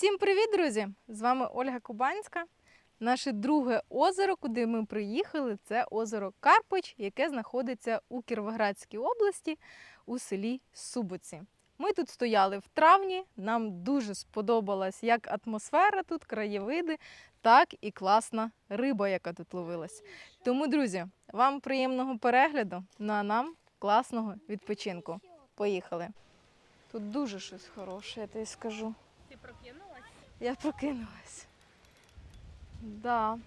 Всім привіт, друзі! З вами Ольга Кубанська. Наше друге озеро, куди ми приїхали, це озеро Карпич, яке знаходиться у Кіровоградській області у селі Субоці. Ми тут стояли в травні. Нам дуже сподобалась як атмосфера тут, краєвиди, так і класна риба, яка тут ловилась. Тому, друзі, вам приємного перегляду, ну а нам класного відпочинку. Поїхали! Тут дуже щось хороше, я тобі скажу. Ти прокинулась? Я прокинулась. Да.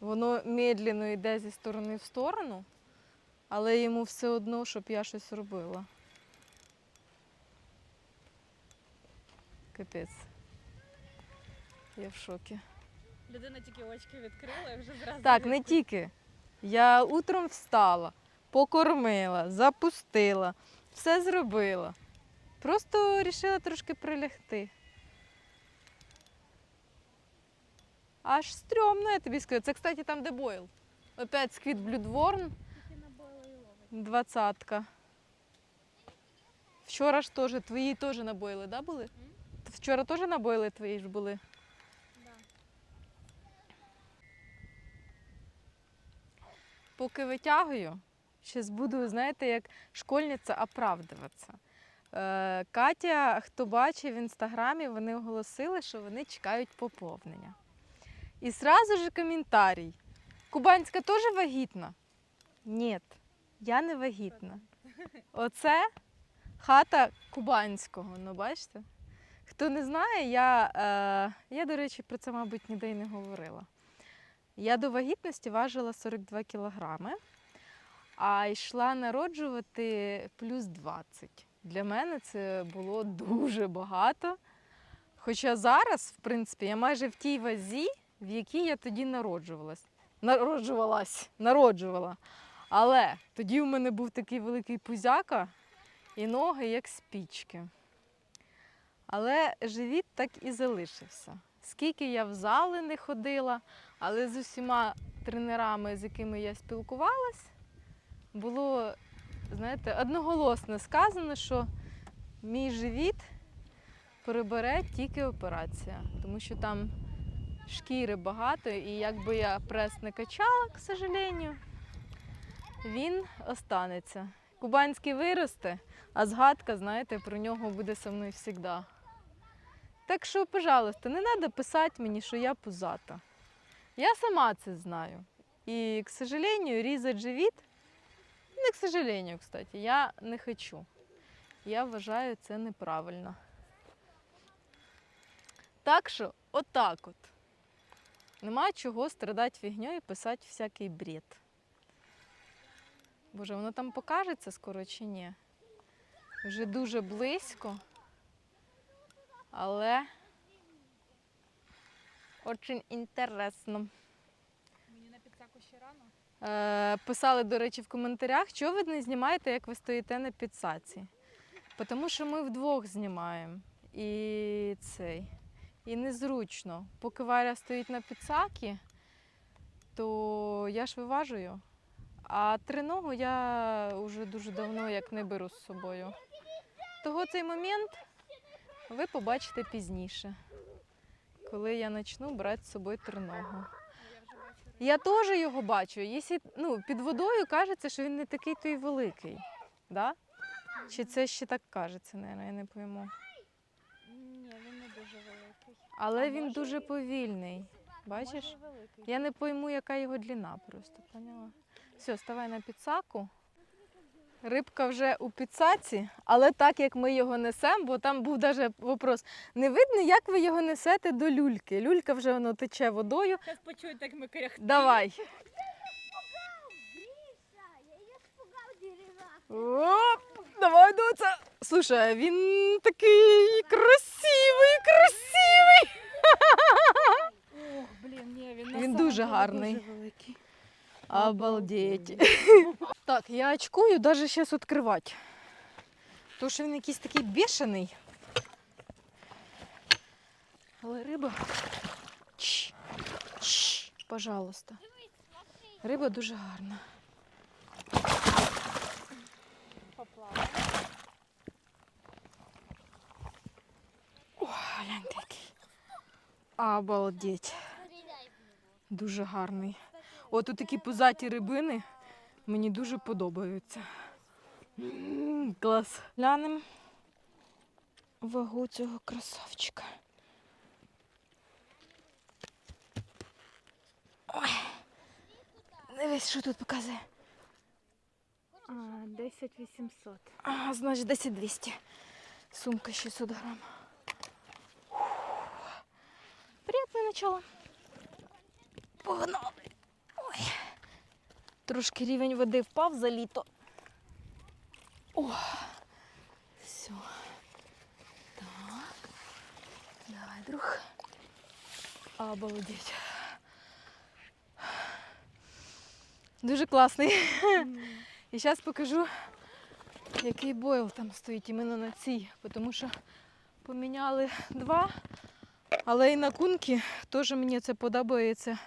Воно медленно йде зі сторони в сторону, але йому все одно, щоб я щось робила. Капець. Я в шокі. Людина тільки очки відкрила і вже зразу. Так, не тільки. Я утром встала, покормила, запустила, все зробила. Просто вирішила трошки прилягти. Аж стрьомно, я тобі скажу. Це, кстати, там, де бойл. Опять сквіт блюдворн, двадцятка. Вчора ж теж, твої теж набоїли, да, були? Вчора теж набоїли твої ж були? Поки витягую, зараз буду, знаєте, як школьниця оправдуватися. Е, Катя, хто бачив в інстаграмі, вони оголосили, що вони чекають поповнення. І сразу же коментарій. Кубанська теж вагітна? Ні, я не вагітна. Оце хата кубанського, ну бачите? Хто не знає, я, е, я, до речі, про це, мабуть, ніде й не говорила. Я до вагітності важила 42 кілограми, а йшла народжувати плюс 20. Для мене це було дуже багато. Хоча зараз, в принципі, я майже в тій вазі, в якій я тоді народжувалась. Народжувалась, народжувала. Але тоді у мене був такий великий пузяка і ноги як спічки. Але живіт так і залишився. Скільки я в зали не ходила, але з усіма тренерами, з якими я спілкувалась, було, знаєте, одноголосно сказано, що мій живіт перебере тільки операція, тому що там шкіри багато, і якби я прес не качала, к сожалению, він останеться. Кубанський виросте, а згадка, знаєте, про нього буде со мною завжди. Так що, пожалуйста, не треба писати мені, що я пузата. Я сама це знаю. І, к сожалению, різати живіт, не к сожалению, кстати, я не хочу. Я вважаю це неправильно. Так що, отак от. Нема чого страдати фігньою і писати всякий бред. Боже, воно там покажеться скоро чи ні? Вже дуже близько. Але дуже інтересно. Мені на підсаку ще рано. Е, писали, до речі, в коментарях, чого ви не знімаєте, як ви стоїте на підсаці. Тому що ми вдвох знімаємо. І цей. І незручно. Поки Варя стоїть на підсакі, то я ж виважую. А триногу я вже дуже давно як не беру з собою. Того цей момент ви побачите пізніше, коли я почну брати з собою триногу. Я теж його бачу. Якщо, ну, під водою кажеться, що він не такий то й великий. Да? Чи це ще так кажеться, наверное, я не пойму. Ні, він не дуже великий. Але А він може дуже і- повільний. Бачиш? Може, великий. Я не пойму, яка його длина просто, поняла? Все, ставай на підсаку. Рибка вже у підсаці, але так як ми його несемо, бо там був навіть вопрос, не видно, як ви його несете до люльки. Люлька вже воно тече водою. Зараз почують, як ми кряхтимо. Давай. Оп, давай, доця. Слушай, він такий красивий, красивий. Ох, блін, ні, він, Він дуже гарний. Дуже великий. Обалдеть. Так, я очкую даже зараз відкривати. Тому що він якийсь такий бешений. Але риба. Чш, чш, пожалуйста. Риба дуже гарна. Поплавали. Гляньте який. Обалдеть. Дуже гарний. От тут такі пузаті рибини мені дуже подобаються. М, Клас. Глянемо вагу цього красавчика. Ой. Дивись, що тут показує. А, 10 800. А, значить, 10 200. Сумка 600 грам. Приятне начало. Погнали. Трошки рівень води впав за літо. О, все. Так. Давай, друг. Обалдеть. Дуже класний. І зараз покажу, який бойл там стоїть іменно на цій, тому що поміняли два, але і на кунки теж мені це подобається.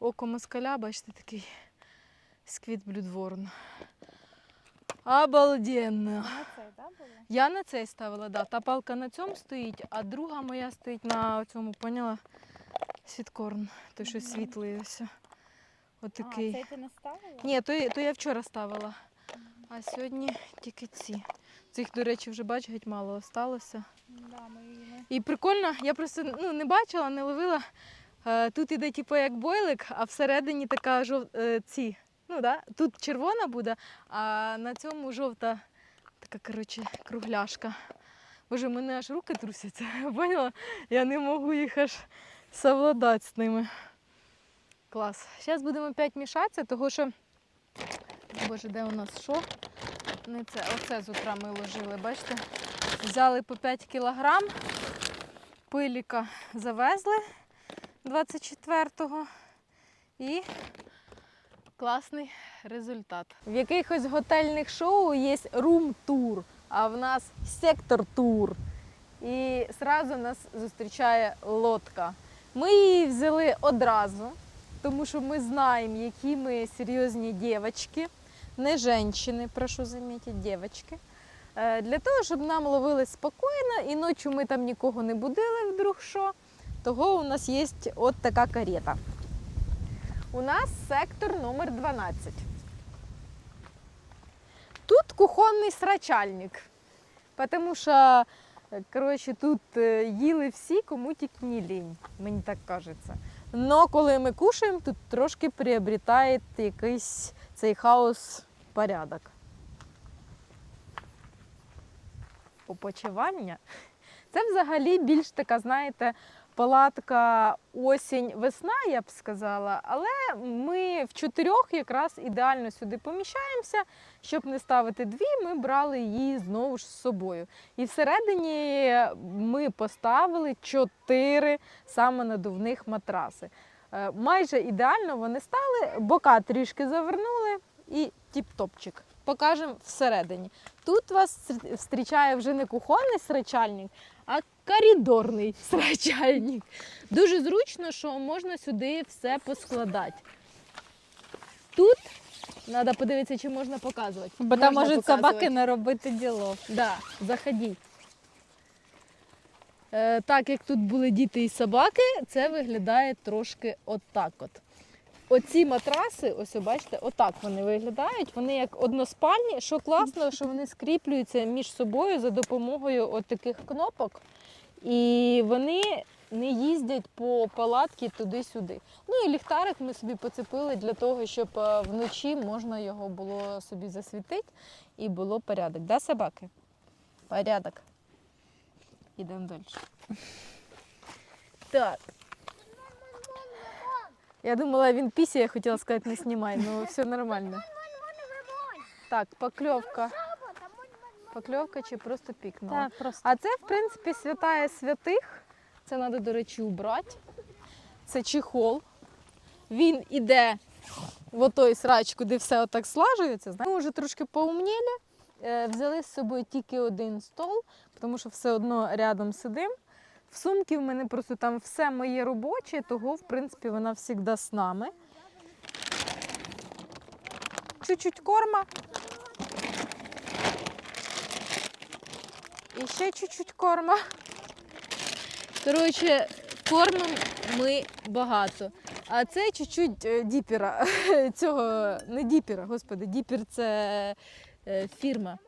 Око москаля, бачите, такий сквіт блюдворн. Обалденно. Цей, да? Я на цей ставила, да. Та палка на цьому стоїть, а друга моя стоїть на цьому, поняла? Світкорн. Той, що світлий ось. А, цей ти не ставила? Ні, то, то я вчора ставила. А сьогодні тільки ці. Цих, до речі, вже бач, геть мало осталося. Да, ми її. І прикольно, я просто ну, не бачила, не ловила. Е, Тут іде типу як бойлик, а всередині така жов... е, ці. Ну, да? Тут червона буде, а на цьому жовта така, коротше, кругляшка. Боже, мене аж руки трусяться. Поняла? Я не можу їх аж совладати з ними. Клас. Зараз будемо опять мішатися, тому що. Боже, де у нас що? Не це, оце з утра ми ложили, бачите? Взяли по 5 кілограм, пиліка завезли 24-го і класний результат. В якихось готельних шоу є рум-тур, а в нас сектор-тур. І одразу нас зустрічає лодка. Ми її взяли одразу, тому що ми знаємо, які ми серйозні дівчатки, не жінки, прошу замітити, дівчатки. Е, Для того, щоб нам ловили спокійно, і ночі ми там нікого не будили, вдруг що. Того у нас є от така карета. У нас сектор номер 12. Тут кухонний срачальник. Тому що, коротше, тут е, їли всі, кому тільки не лінь, мені так кажеться. Но коли ми кушаємо, тут трошки приобретає якийсь цей хаос порядок. Опочивання це взагалі більш така, знаєте, палатка осінь-весна, я б сказала. Але ми в чотирьох якраз ідеально сюди поміщаємося. Щоб не ставити дві, ми брали її знову ж з собою. І всередині ми поставили чотири саме надувних матраси. Е, Майже ідеально вони стали, бока трішки завернули і тіп-топчик. Покажемо всередині. Тут вас зустрічає вже не кухонний срачальник, а коридорний срачальник. Дуже зручно, що можна сюди все поскладати. Тут треба подивитися, чи можна показувати. Бо там Можна можуть собаки показувати. не робити діло. Да, заходіть. Е, так як тут були діти і собаки, це виглядає трошки отак от. Оці матраси, ось бачите, отак вони виглядають. Вони як односпальні. Що класно, що вони скріплюються між собою за допомогою от кнопок. І вони не їздять по палатці туди-сюди. Ну і ліхтарик ми собі поцепили для того, щоб е, вночі можна його було собі засвітити і було порядок. Да, собаки? Порядок. Ідемо далі. Так. Я думала, він пісі, я хотіла сказати, не знімай, але все нормально. Так, покльовка. Покльовка чи просто пікнула. Так, просто. А це, в принципі, святая святих. Це треба, до речі, убрати. Це чехол. Він іде в отой срач, куди все отак слажується. Ми вже трошки поумніли. Е, Взяли з собою тільки один стол, тому що все одно рядом сидимо. В сумці в мене просто там все моє робоче, того, в принципі, вона завжди з нами. Чуть-чуть корма. І ще чуть-чуть корма. Коротше, кормимо ми багато. А це чуть-чуть е, діпера. Цього не діпера, господи, діпер це е, фірма.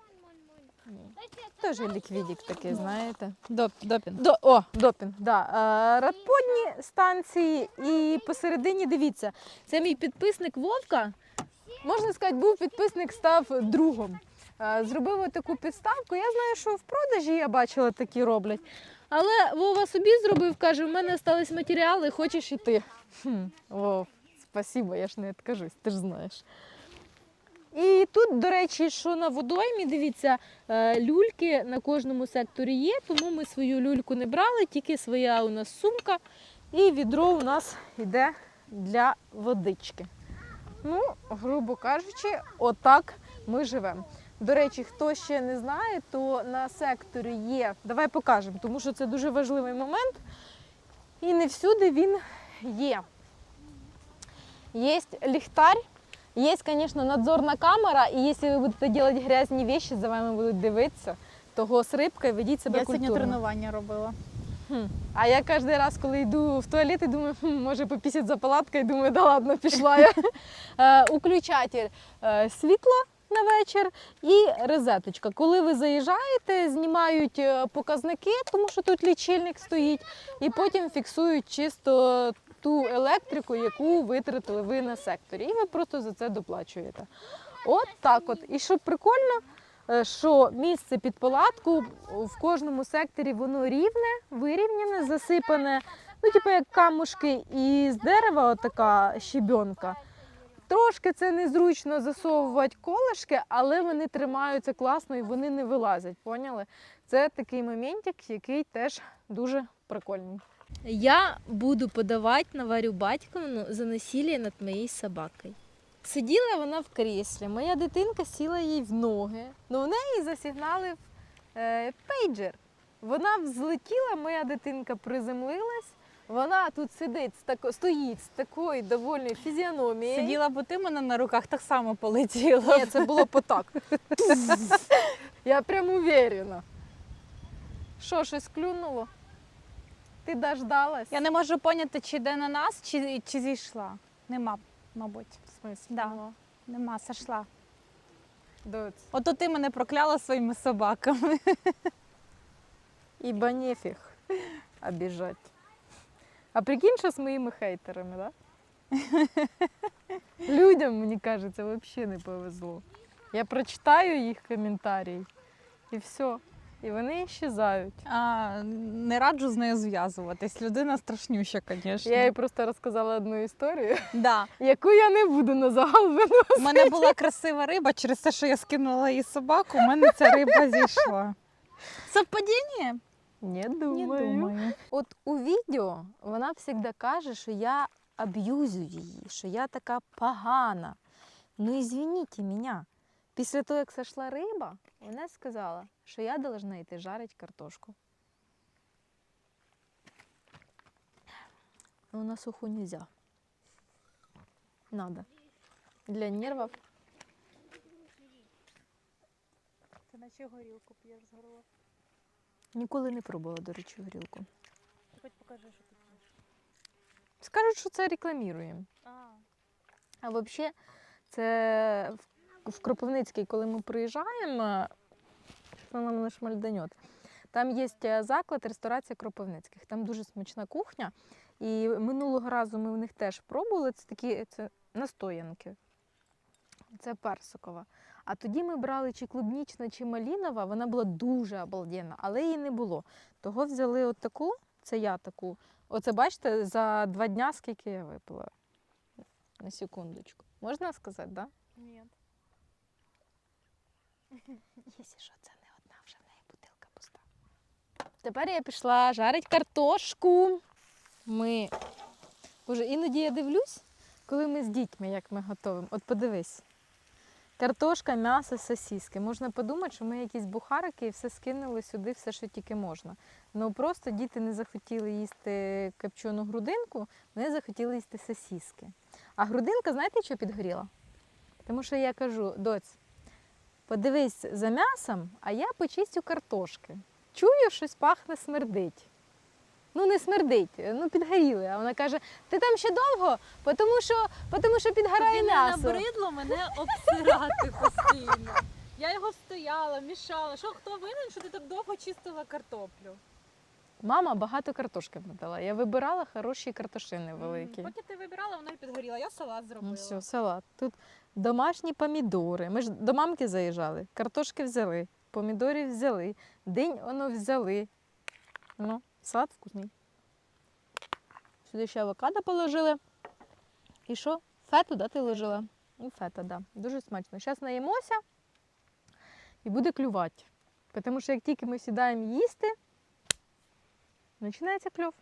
Теж ліквідік такий, знаєте. Доп, допінг. До, о, допінг, да. Е, Радподні станції і посередині, дивіться, це мій підписник Вовка. Можна сказати, був підписник, став другом. Е, Зробив таку підставку. Я знаю, що в продажі я бачила такі роблять. Але Вова собі зробив, каже, в мене залишились матеріали, хочеш іти. Хм, Вов, спасибо, я ж не відкажусь, ти ж знаєш. І тут, до речі, що на водоймі, дивіться, е, люльки на кожному секторі є, тому ми свою люльку не брали, тільки своя у нас сумка, і відро у нас йде для водички. Ну, грубо кажучи, отак ми живемо. До речі, хто ще не знає, то на секторі є. Давай покажемо, тому що це дуже важливий момент. І не всюди він є. Є ліхтар, є, звісно, надзорна камера, і якщо ви будете робити грязні речі, за вами будуть дивитися, того з рибкою ведіть себе Я сьогодні культурно. тренування робила. Хм. А я кожен раз, коли йду в туалет, і думаю, хм, може попісять за палаткою, думаю, да ладно, пішла я. Е, Уключатель е, світла на вечір і розеточка. Коли ви заїжджаєте, знімають е, показники, тому що тут лічильник стоїть, і потім фіксують чисто ту електрику, яку витратили ви на секторі. І ви просто за це доплачуєте. От так от. І що прикольно, е, що місце під палатку в кожному секторі воно рівне, вирівняне, засипане, ну, типу як камушки із дерева, отака щебенка. Трошки це незручно засовувати колишки, але вони тримаються класно і вони не вилазять. Поняли? Це такий моментик, який теж дуже прикольний. Я буду подавати на Варю Батьковну за насилие над моєю собакою. Сиділа вона в кріслі, моя дитинка сіла їй в ноги, але в неї засігналив е, пейджер. Вона взлетіла, моя дитинка приземлилась. Вона тут сидить, тако, стоїть з такою довольною фізіономією. Сиділа б ти мене на руках, так само полетіла. Ні, це було потак. Я прям уверена. Що, щось клюнуло? Ти дождалась? Я не можу поняти, чи йде на нас, чи, чи зійшла. Нема, мабуть. В смислі? Да. Нема, сошла. Доць. Ото ти мене прокляла своїми собаками. Ибо нефиг обижать. А прикинь, що з моїми хейтерами, да? Людям, мені кажеться, взагалі не повезло. Я прочитаю їх коментарі і все. І вони щезають. А, не раджу з нею зв'язуватись. Людина страшнюща, звісно. Я їй просто розказала одну історію, Да. яку я не буду на загал виносити. У мене була красива риба, через те, що я скинула її собаку, у мене ця риба зійшла. Совпадіння? Не Не думаю. думаю. От у відео вона завжди каже, що я аб'юзю її, що я така погана. Ну, извините мене. Після того, як сошла риба, вона сказала, що я должна йти жарити картошку. Ну, на суху нельзя. Надо. Для нервів. Ти наче горілку п'єш з горла. Ніколи не пробувала, до речі, горілку. Хоч покажи, що ти п'єш. Скажуть, що це рекламуємо. А, А взагалі, це в- Кропивницький, коли ми приїжджаємо, що нам на шмальданьот, там є е, заклад, ресторація Кропивницьких. Там дуже смачна кухня. І минулого разу ми в них теж пробували. Це такі це настоянки. Це персикова. А тоді ми брали чи клубнічна, чи малінова, вона була дуже обалденна, але її не було. Того взяли от таку, це я таку. Оце бачите, за два дня скільки я випила. На секундочку. Можна сказати, так? Да? ні. Якщо що, це не одна, вже в неї бутилка пуста. Тепер я пішла жарити картошку. Ми. Боже, іноді я дивлюсь, коли ми з дітьми, як ми готуємо. От подивись. Картошка, м'ясо, сосиски. Можна подумати, що ми якісь бухарики і все скинули сюди, все, що тільки можна. Ну просто діти не захотіли їсти копчену грудинку, вони захотіли їсти сосиски. А грудинка, знаєте, що підгоріла? Тому що я кажу, доць, подивись за м'ясом, а я почистю картошки. Чую, щось пахне смердить. ну не смердить, ну підгоріли. А вона каже: ти там ще довго, тому що, тому що підгорає Тобі не м'ясо. набридло мене обсирати постійно. Я його встояла, мішала. Що хто винен, що ти так довго чистила картоплю? Мама багато картошки надала. Я вибирала хороші картошини великі. Поки ти вибирала, вона й підгоріла. Я салат зробила. Ну все, салат. Тут домашні помідори. Ми ж до мамки заїжджали, картошки взяли, помідорів взяли, день воно взяли. Ну, салат вкусний. Сюди ще авокадо положили. І що? Фету, да, ти ложила? Ну, фета, да. Дуже смачно. Зараз наїмося і буде клювати. Тому що як тільки ми сідаємо їсти, починається кльов.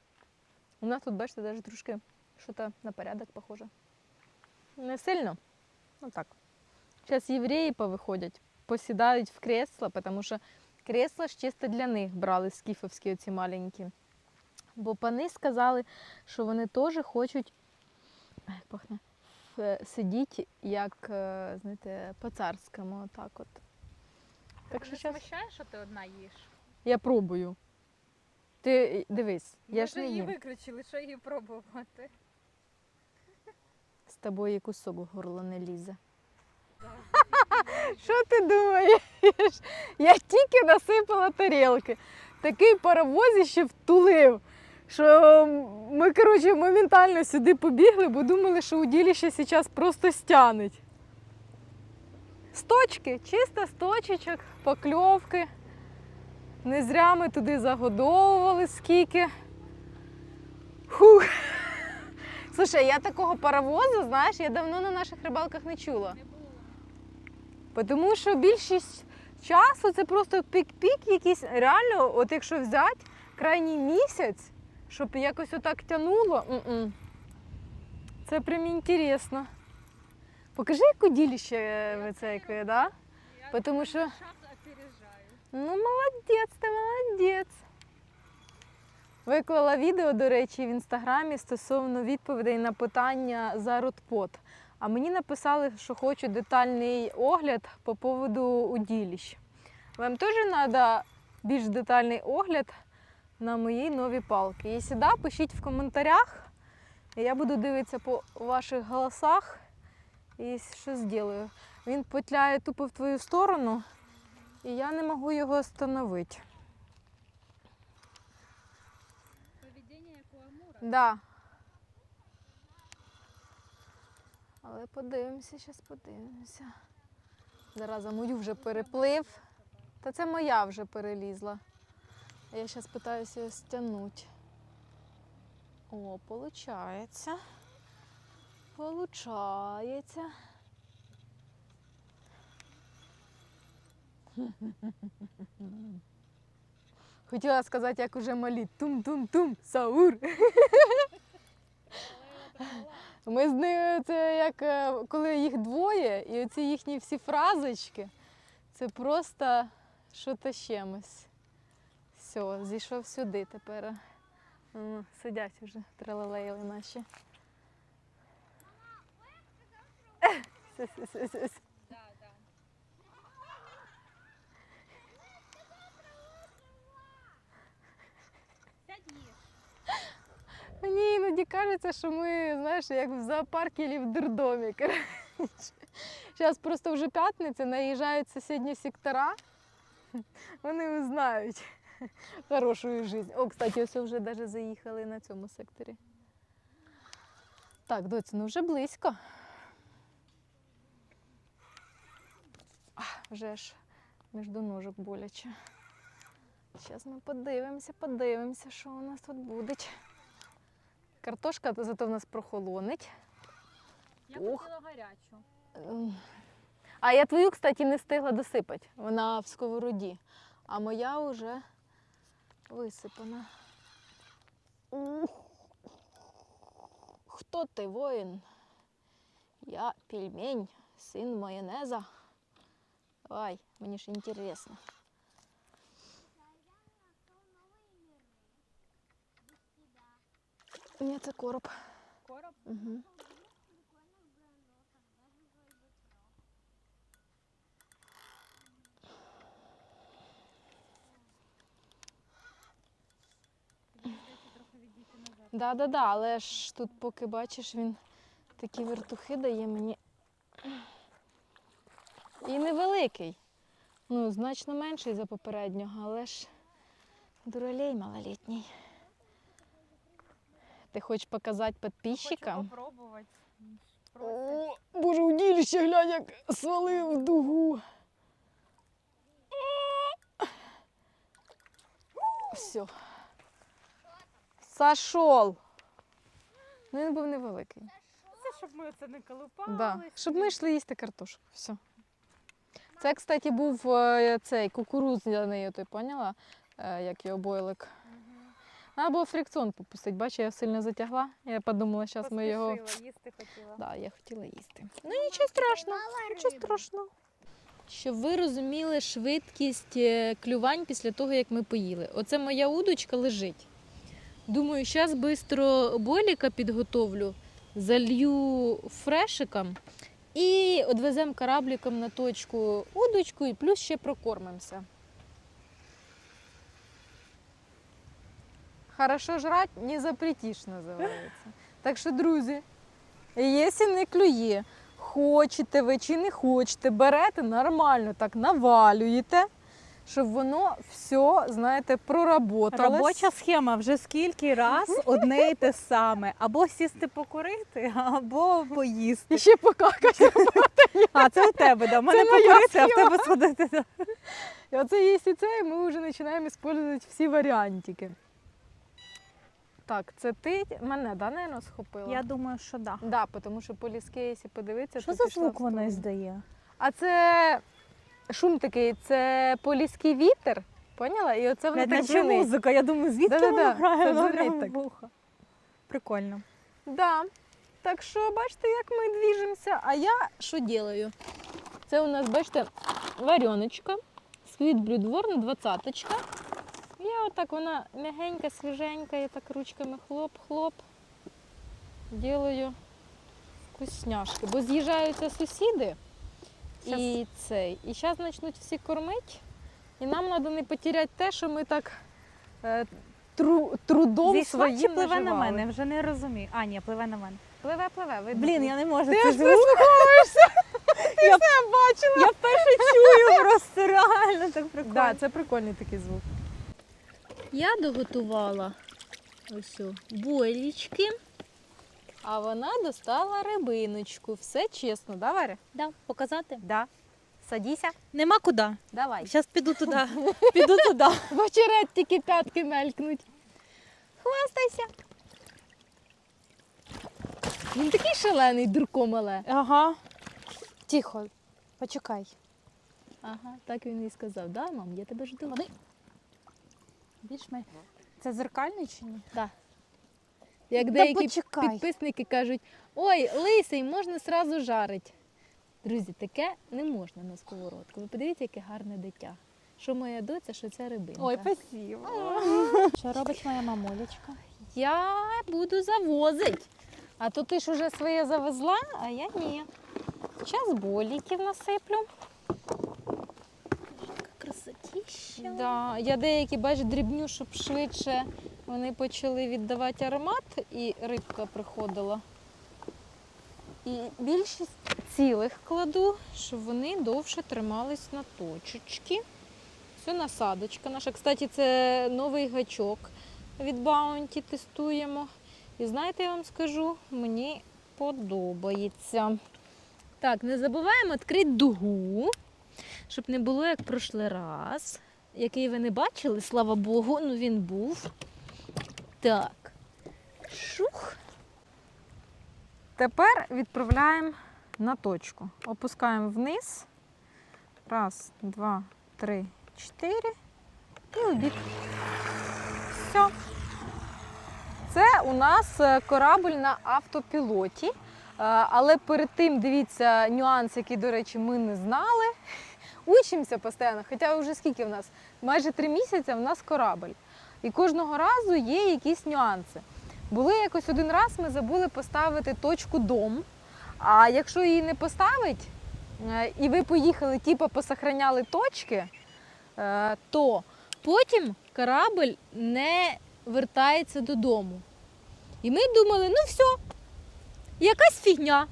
У нас тут, бачите, навіть трошки щось на порядок похоже. Не сильно. Ну так. Зараз євреї повиходять, посідають в кресла, тому що кресла ж чисто для них брали скіфовські оці маленькі. Бо пани сказали, що вони теж хочуть пахне, сидіти, як, е, знаєте, по-царському, отак от. Так що зараз смущає, що ти одна їш? я пробую. Ти дивись, я ж не її їм. виключили, що її пробувати. Тобою кусок в горло не лізе. Що ти думаєш? Я тільки насипала тарілки. Такий паровозище втулив, що ми, коротше, моментально сюди побігли, бо думали, що удилище зараз просто стянуть. Сточки, чисто сточечок, покльовки. Не зря ми туди загодовували скільки. Фух. Слушай, я такого паровозу, знаєш, я давно на наших рибалках не чула. Тому що більшість часу це просто пік-пік якийсь. Реально, от якщо взяти крайній місяць, щоб якось отак тянуло, м-м. це прям інтересно. Покажи, як уділіще вицейкує, да? Я Потому що- Ну, молодець, ти молодець. Виклала відео, до речі, в інстаграмі стосовно відповідей на питання за родпот. А мені написали, що хочуть детальний огляд по поводу уділищ. Вам теж треба більш детальний огляд на моїй новій палки. Якщо да, пишіть в коментарях. Я буду дивитися по ваших голосах і що зроблю. Він петляє тупо в твою сторону. І я не можу його остановити. Поведіння як у Амура. Да. Але подивимося, зараз подивимося. Зараза мою вже переплив. Та це моя вже перелізла. А я зараз питаюся її стягнути. О, получається. Получається. Хотіла сказати, як уже малі. Тум-тум-тум, Саур. Ми з нею це як е, коли їх двоє, і оці їхні всі фразочки, це просто що-то з чимось. Все, зійшов сюди тепер. Сидять вже тралалейли наші. Сі-сі-сі-сі. Да, да. Сядь їж. Мені іноді кажеться, що ми, знаєш, як в зоопарку або в дурдомі. Зараз просто вже п'ятниця, наїжджають сусідні сектора. Вони узнають хорошу життя. О, кстати, ось вже навіть заїхали на цьому секторі. Так, доці, ну вже близько. Вже ж між ножок боляче. Зараз ми подивимося, подивимося, що у нас тут буде. Картошка зато в нас прохолонить. Я Ох. хотіла гарячу. Ем, А я твою, кстати, не встигла досипати. Вона в сковороді. А моя вже висипана. Ух. Хто ти воїн? Я пельмень, син майонеза. Давай, мені ж інтересно. Ні, це короб. Короб? Угу. Да, да, да, але ж тут, поки бачиш, він такі вертухи дає мені. І невеликий. Ну, значно менший за попереднього, але ж дуралей малолітній. Ти хочеш показати підписчикам? попробувати. О, Боже, удилище, глянь, як свалив в дугу. Все. Сошел. Ну, він був невеликий. Це щоб ми оце не колупали. Да. Щоб ми йшли їсти картошку. Все. Це, кстати, був е, цей кукурудзяний, ти поняла, Е, як його бойлик. Треба було фрикціон попустити. Бачиш, я сильно затягла. Я подумала, зараз ми його. їсти хотіла. Да, я хотіла їсти. Ну нічого страшного, нічого страшного. Щоб ви розуміли швидкість е, клювань після того, як ми поїли. Оце моя удочка лежить. Думаю, зараз швидко бойліка підготовлю, залью фрешиком і відвеземо корабліком на точку удочку і плюс ще прокормимося. Хорошо жрать не запретиш, називається. Так що, друзі, Якщо не клює, хочете ви чи не хочете, берете нормально, так навалюєте, щоб воно все, знаєте, проработалось. Робоча схема вже скільки раз одне і те саме. Або сісти покурити, або поїсти. І ще покакати. А це у тебе, да. У мене покурити, а в тебе сходити. І оце є і це, і ми вже починаємо використовувати всі варіантики. Так, це ти мене, да, наверное, схопила? Я думаю, що да. Да, тому що по ліски, якщо подивитися, Що то за пішла звук в вона сторону. здає? А це шум такий, це поліський вітер, поняла? І оце воно так Наче музика, я думаю, звідки Да-да-да, вона грає? Вона дзвонить прямо так. в вухо. Прикольно. Да. Так що бачите, як ми двіжимося. А я що делаю? Це у нас, бачите, вареночка. Світ блюдворн, двадцяточка. Я отак вона м'ягенька, свіженька, я так ручками хлоп-хлоп. Делаю вкусняшки. Бо з'їжджаються сусіди і цей. І зараз почнуть всі кормити. І нам треба не потеряти те, що ми так е, тру, трудом Зійшла своїм чи пливе на мене? Вже не розумію. А, ні, пливе на мене. Пливе, пливе, видно. Блін, я не можу. Ти це аж звук. прислуховуєшся. Ти Я- все бачила. Я вперше чую просто реально так прикольно. Да, це прикольний такий звук. Я доготувала ось бойлічки, а вона достала рибиночку. Все чесно, да, Варя? Да, показати? Да. Садіся. Нема куди. Давай. Зараз піду туди. Піду туди. В очерет тільки п'ятки мелькнуть. Хвастайся. Він такий шалений, дурко мале. Ага. Тихо. Почекай. Ага, так він і сказав. Да, мам, я тебе жду. Вони- Більш ми. Це зеркальний чи ні? Так. Як Та деякі почекай. підписники кажуть, ой, лисий, можна сразу жарити. Друзі, таке не можна на сковородку. Ви подивіться, яке гарне дитя. Що моя доця, що ця рибинка. Ой, спасибо. Що робить моя мамулечка? Я буду завозити. А то ти ж уже своє завезла, а я ні. Зараз боліків насиплю. Красотіща. Да, я деякі, бач, дрібню, щоб швидше вони почали віддавати аромат і рибка приходила. І більшість цілих кладу, щоб вони довше тримались на точечки. Це насадочка наша. Кстати, це новий гачок від Bounty тестуємо. І знаєте, я вам скажу, мені подобається. Так, не забуваємо відкрити дугу, щоб не було як прошлий раз, який ви не бачили, слава Богу, ну він був. Так. Шух. Тепер відправляємо на точку. Опускаємо вниз. Раз, два, три, чотири. І обід. Все. Це у нас е, корабль на автопілоті. Е, Але перед тим дивіться нюанс, який, до речі, ми не знали. Учимося постійно, хоча вже скільки в нас? Майже три місяці в нас корабль. І кожного разу є якісь нюанси. Були якось один раз, ми забули поставити точку дом. А якщо її не поставить, е, і ви поїхали, типу, посохраняли точки, е, то потім корабль не вертається додому. І ми думали, ну все, якась фігня.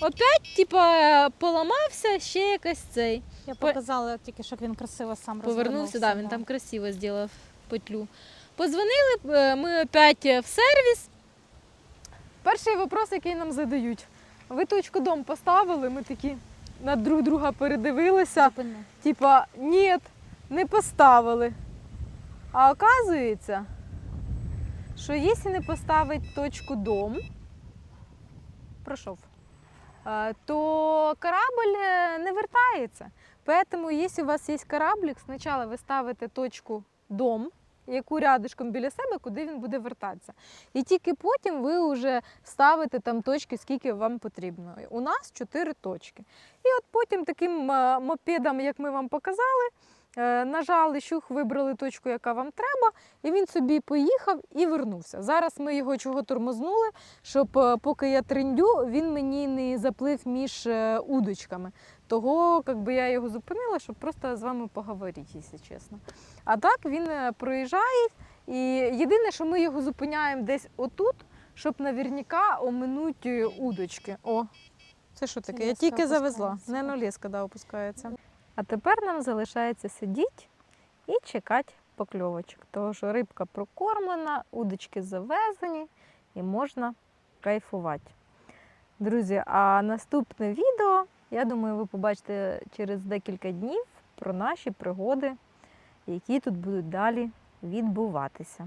Опять, типа, поламався ще якась цей. Я По- показала тільки, що він красиво сам Повернувся, да, він там красиво зробив петлю. Позвонили е, ми опять в сервіс. Перший вопрос, який нам задають. Ви точку дом поставили, ми такі на друг друга передивилися. Зупини. Типа, ні, не поставили. А оказується, що якщо не поставити точку дом, пройшов, е, то корабль е, не вертається. Поэтому, якщо у вас є кораблик, спочатку ви ставите точку дом, яку рядишком біля себе, куди він буде вертатися. І тільки потім ви вже ставите там точки, скільки вам потрібно. У нас чотири точки. І от потім таким е, мопедом, як ми вам показали, е, нажали щух, вибрали точку, яка вам треба, і він собі поїхав і вернувся. Зараз ми його чого тормознули, щоб е, поки я триндю, він мені не заплив між удочками. Того як би, я його зупинила, щоб просто з вами поговорити, якщо чесно. А так він е, проїжджає, і єдине, що ми його зупиняємо десь отут, щоб наверняка оминути удочки. О, це що таке? Я тільки завезла. опускається. Наверно, да, опускається. А тепер нам залишається сидіти і чекати покльовочок. Тому що рибка прокормлена, удочки завезені і можна кайфувати. Друзі, а наступне відео, я думаю, ви побачите через декілька днів про наші пригоди, які тут будуть далі відбуватися.